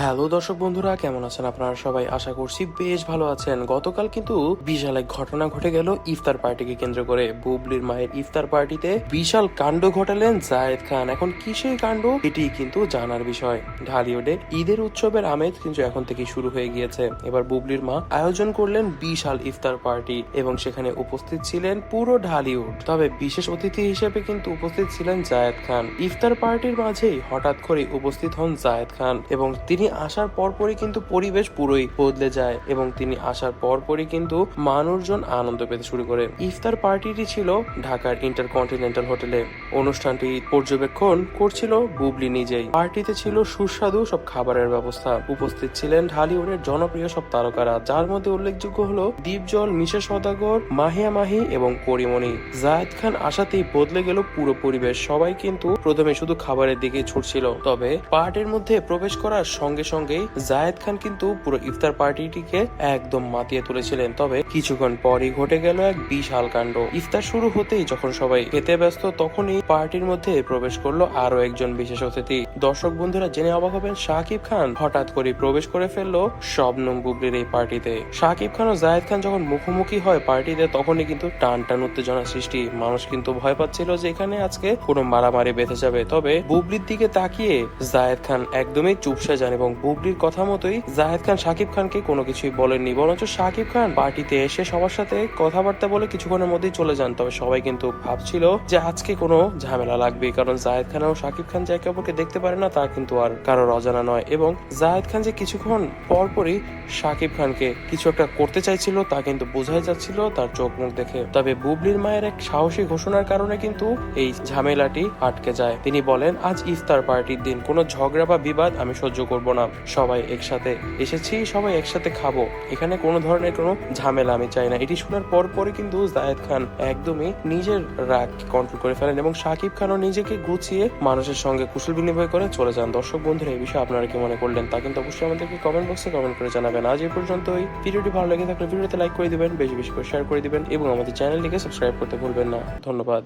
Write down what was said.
Hello দর্শক বন্ধুরা, কেমন আছেন আপনারা সবাই? আশা করছি বেশ ভালো আছেন। গতকাল কিন্তু বিশাল এক ঘটনা ঘটে গেল ইফতার পার্টিকে কেন্দ্র করে। বুবলির মায়ের ইফতার পার্টিতে বিশাল কাণ্ড ঘটালেন জায়েদ খান। এখন কিসের কাণ্ড এটি কিন্তু জানার বিষয়। ঢালিউডে ঈদের উৎসবের আমেজ কিন্তু এখন থেকে শুরু হয়ে গিয়েছে। এবার বুবলির মা আয়োজন করলেন বিশাল ইফতার পার্টি এবং সেখানে উপস্থিত ছিলেন পুরো ঢালিউড। তবে বিশেষ অতিথি হিসেবে কিন্তু উপস্থিত ছিলেন জায়েদ খান। ইফতার পার্টির মাঝেই হঠাৎ করে উপস্থিত হন জায়েদ খান এবং তিনি আসার পরপরই কিন্তু পরিবেশ পুরোই বদলে যায় এবং তিনি আসার পরপরই কিন্তু মানুষজন আনন্দ পেতে শুরু করে। ইফতার পার্টিটি ছিল ঢাকার ইন্টারকন্টিনেন্টাল হোটেলে। অনুষ্ঠানটি পর্যবেক্ষণ করছিল বুবলি নিজেই। পার্টিতে ছিল সুস্বাদু সব খাবারের ব্যবস্থা। উপস্থিত ছিলেন ঢালিউডের জনপ্রিয় সব তারকারা, যার মধ্যে উল্লেখযোগ্য হলো দীপজল, মিশা সদাগর মাহিয়া মাহি এবং পরিমণি জায়েদ খান আসাতেই বদলে গেল পুরো পরিবেশ। সবাই কিন্তু প্রথমে শুধু খাবারের দিকে ছুটছিল, তবে পার্টির মধ্যে প্রবেশ করার সঙ্গে সঙ্গেই জায়েদ খান কিন্তু পুরো ইফতার পার্টিটিকে একদম মাতিয়ে তুলেছিলেন। তবে কিছুক্ষণ পরই ঘটে গেল এক বিশাল কাণ্ড। ইফতার শুরু হতেই যখন সবাই খেতে ব্যস্ত, তখনই পার্টির মধ্যে প্রবেশ করল আরও একজন বিশেষ অতিথি। দর্শক বন্ধুরা জেনে অবাক হবেন, শাকিব খান হঠাৎ করে প্রবেশ করে ফেলল শবনম বুবলির এই পার্টিতে। শাকিব খান ও জায়েদ খান যখন মুখোমুখি হয় পার্টিতে, তখনই কিন্তু টান টান উত্তেজনা সৃষ্টি। মানুষ কিন্তু ভয় পাচ্ছিল যে এখানে আজকে কোনো মারামারি বেঁধে যাবে। তবে বুবলির দিকে তাকিয়ে জায়েদ খান একদমই চুপসে যান বুবলির কথা মতোই জাহেদ খান, শাকিব খানকে কোনো কিছুই বলেননি। বরঞ্চ শাকিব খান পার্টিতে এসে সবার সাথে কথাবার্তা বলে কিছুক্ষণের মধ্যেই চলে যান। তবে সবাই কিন্তু ভাবছিল যে আজকে কোনো ঝামেলা লাগবে কারণ জাহেদ খান ও শাকিব খান যে একে অপরকে দেখতে পারে না, তা কিন্তু আর কারোর অজানা নয়। এবং জাহেদ খান যে কিছুক্ষণ পরপরই শাকিব খানকে কিছু একটা করতে চাইছিল, তা কিন্তু বোঝাই যাচ্ছিল তার চোখ মুখ দেখে। তবে বুবলির মায়ের এক সাহসী ঘোষণার কারণে কিন্তু এই ঝামেলাটি আটকে যায়। তিনি বলেন, আজ ইফতার পার্টির দিন। কোনো ঝগড়া বা বিবাদ আমি সহ্য করব না। সবাই একসাথে এসেছি, সবাই একসাথে খাব। এখানে কোনো ধরনের কোনো ঝামেলা আমি চাই না। এটি শোনার পর পরে কিন্তু জায়েদ খান একদমই নিজের রাগ কন্ট্রোল করে ফেলেন এবং শাকিব খানও নিজেকে গুছিয়ে মানুষের সঙ্গে কুশল বিনিময় করে চলে যান। দর্শক বন্ধুরা, এই বিষয়ে আপনারা কি মনে করলেন তা কিন্তু অবশ্যই আমাদেরকে কমেন্ট বক্সে কমেন্ট করে জানাবেন। আজ এই পর্যন্তই। ভিডিওটি ভালো লেগে থাকলে ভিডিওতে লাইক করে দিবেন, বেশি বেশি করে শেয়ার করে দিবেন এবং আমাদের চ্যানেলটিকে সাবস্ক্রাইব করতে ভুলবেন না। ধন্যবাদ।